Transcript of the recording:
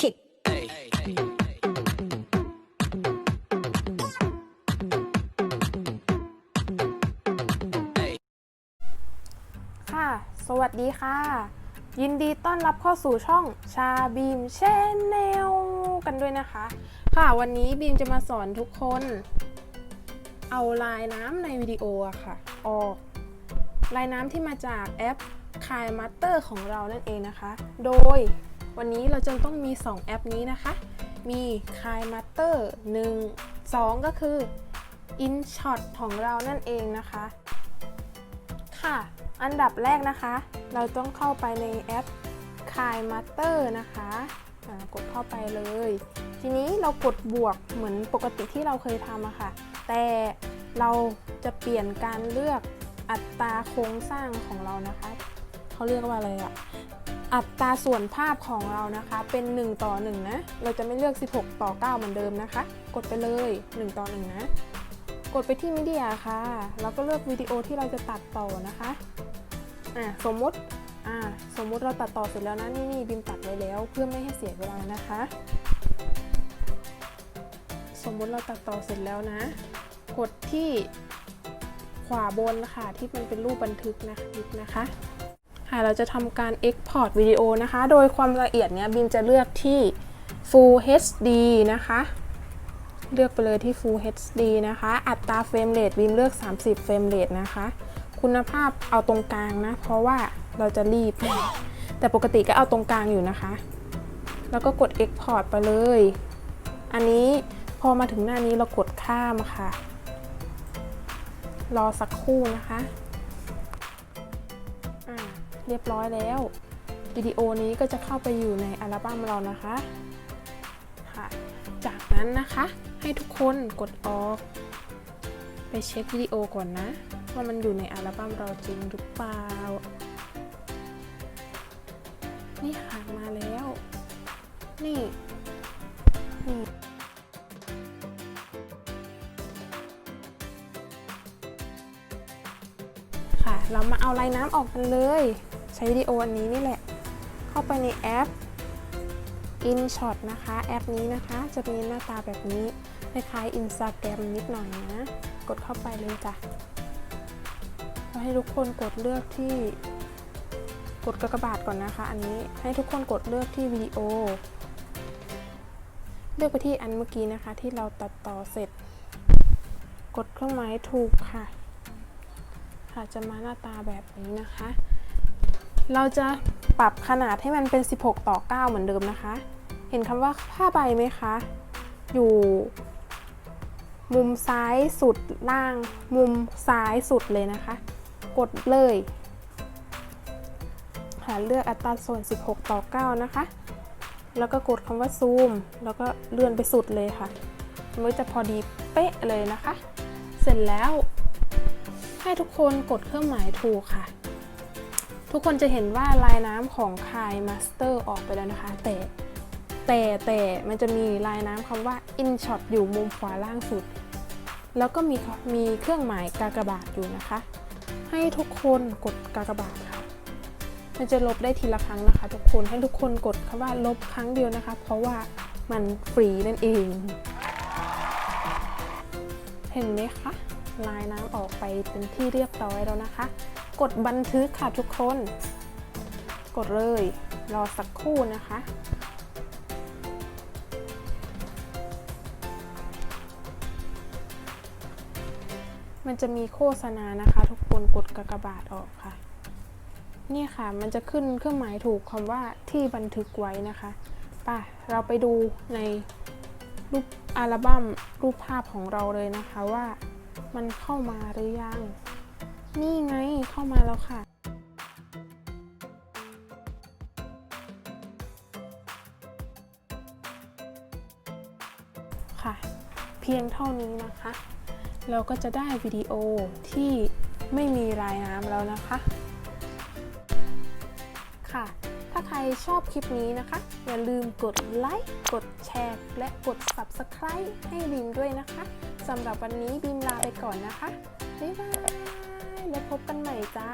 kick. ค่ะ สวัสดีค่ะ ยินดีต้อนรับเข้าสู่ช่องชาบีมแชนแนลกันด้วยนะคะ ค่ะวันนี้บีมจะมาสอนทุกคน เอาลายน้ำในวิดีโออะค่ะ ออก ลายน้ำที่มาจากแอป k a i Master ของเรานั่นเองนะคะ โดย วันนี้เราจะต้องมี 2 แอปนี้นะคะ มี k a i Master 1 2ก็คือ InShot ของเรานั่นเองนะคะ ค่ะ อันดับแรกนะคะ เราต้องเข้าไปในแอป k a i Master นะคะกดเข้าไปเลย ทีนี้เรากดบวกเหมือนปกติที่เราเคยทำอะค่ะ แต่เราจะเปลี่ยนการเลือกอัตราโครงสร้างของเรานะคะ เขาเรียกว่าอะไรอะ อัตราส่วนภาพของเรานะคะเป็น 1 ต่อ 1 นะ เราจะไม่เลือก 16 ต่อ 9 เหมือนเดิมนะคะ กดไปเลย 1 ต่อ 1 นะ กดไปที่มีเดียค่ะ แล้วก็เลือกวิดีโอที่เราจะตัดต่อนะคะอะสมมุติอ่าสมมุติเราตัดต่อเสร็จแล้วนะนี่นี่บิมตัดไว้แล้ว เพื่อไม่ให้เสียเวลานะคะ สมมุติเราตัดต่อเสร็จแล้วนะ กดที่ขวาบนค่ะที่มันเป็นรูปบันทึกนะคลิปนะคะ ค่ะเราจะทำการ Export วิดีโอนะคะ โดยความละเอียดเนี้ยบิมจะเลือกที่ Full HD นะคะ เลือกไปเลยที่ Full HD นะคะ อัตราเฟรมเรทบิมเลือก 30 เฟรมเรทนะคะ คุณภาพเอาตรงกลางนะ เพราะว่าเราจะรีบ แต่ปกติก็เอาตรงกลางอยู่นะคะ แล้วก็กด Export ไปเลย อันนี้พอมาถึงหน้านี้เรากดข้ามค่ะ รอสักครู่นะคะ เรียบร้อยแล้ววิดีโอนี้ก็จะเข้าไปอยู่ในอัลบั้มเรานะคะค่ะจากนั้นนะคะให้ทุกคนกดออก ไปเช็ควิดีโอก่อนนะ ว่ามันอยู่ในอัลบั้มเราจริงหรือเปล่า นี่ค่ะมาแล้ว นี่นี่ค่ะ เรามาเอาลายน้ำออกกันเลย ใช้วิดีโออันนี้นี่แหละ เข้าไปในแอป InShot นะคะ แอปนี้นะคะจะมีหน้าตาแบบนี้คล้ายๆ Instagram นิดหน่อยนะ กดเข้าไปเลยจ้ะให้ทุกคนกดเลือกที่กดกระบาดก่อนนะคะ อันนี้ให้ทุกคนกดเลือกที่วิดีโอ เลือกไปที่อันเมื่อกี้นะคะที่เราตัดต่อเสร็จ กดเครื่องหมายถูกค่ะ ค่ะจะมาหน้าตาแบบนี้นะคะ เราจะปรับขนาดให้มันเป็น 16 ต่อ 9 เหมือนเดิมนะคะ เห็นคำว่าผ้าใบไหมคะ อยู่ มุมซ้ายสุดล่าง มุมซ้ายสุดเลยนะคะ กดเลย หาเลือกอัตราส่วน 16 ต่อ 9 นะคะ แล้วก็กดคำว่าซูม แล้วก็เลื่อนไปสุดเลยค่ะ มันจะพอดีเป๊ะเลยนะคะ เสร็จแล้วให้ทุกคนกดเครื่องหมายถูกค่ะ ทุกคนจะเห็นว่าลายน้ำของคายมาสเตอร์ออกไปแล้วนะคะ แต่แต่แต่มันจะมีลายน้ำคำว่า InShot อยู่มุมขวาล่างสุด แล้วก็มีมีเครื่องหมายกากบาทอยู่นะคะ ให้ทุกคนกดกากบาทค่ะ มันจะลบได้ทีละครั้งนะคะ ทุกคนให้ทุกคนกดคำว่าลบครั้งเดียวนะคะ เพราะว่ามันฟรีนั่นเอง เห็นไหมคะลายน้ำออกไปเป็นที่เรียบร้อยแล้วนะคะ กดบันทึกค่ะทุกคน กดเลย รอสักครู่นะคะ มันจะมีโฆษณานะคะ ทุกคนกดกากบาทออกค่ะ นี่ค่ะมันจะขึ้นเครื่องหมายถูกคำว่าที่บันทึกไว้นะคะป่ะเราไปดูในรูปอัลบั้มรูปภาพของเราเลยนะคะว่ามันเข้ามาหรือยัง นี่ไงเข้ามาแล้วค่ะ ค่ะ เพียงเท่านี้นะคะ เราก็จะได้วิดีโอที่ไม่มีรายน้ำแล้วนะคะ ค่ะ ถ้าใครชอบคลิปนี้นะคะ อย่าลืมกดไลค์กดแชร์และกด Subscribe ให้บีมด้วยนะคะสำหรับวันนี้บีมลาไปก่อนนะคะ บ๊ายบาย แล้วพบกันใหม่จ้า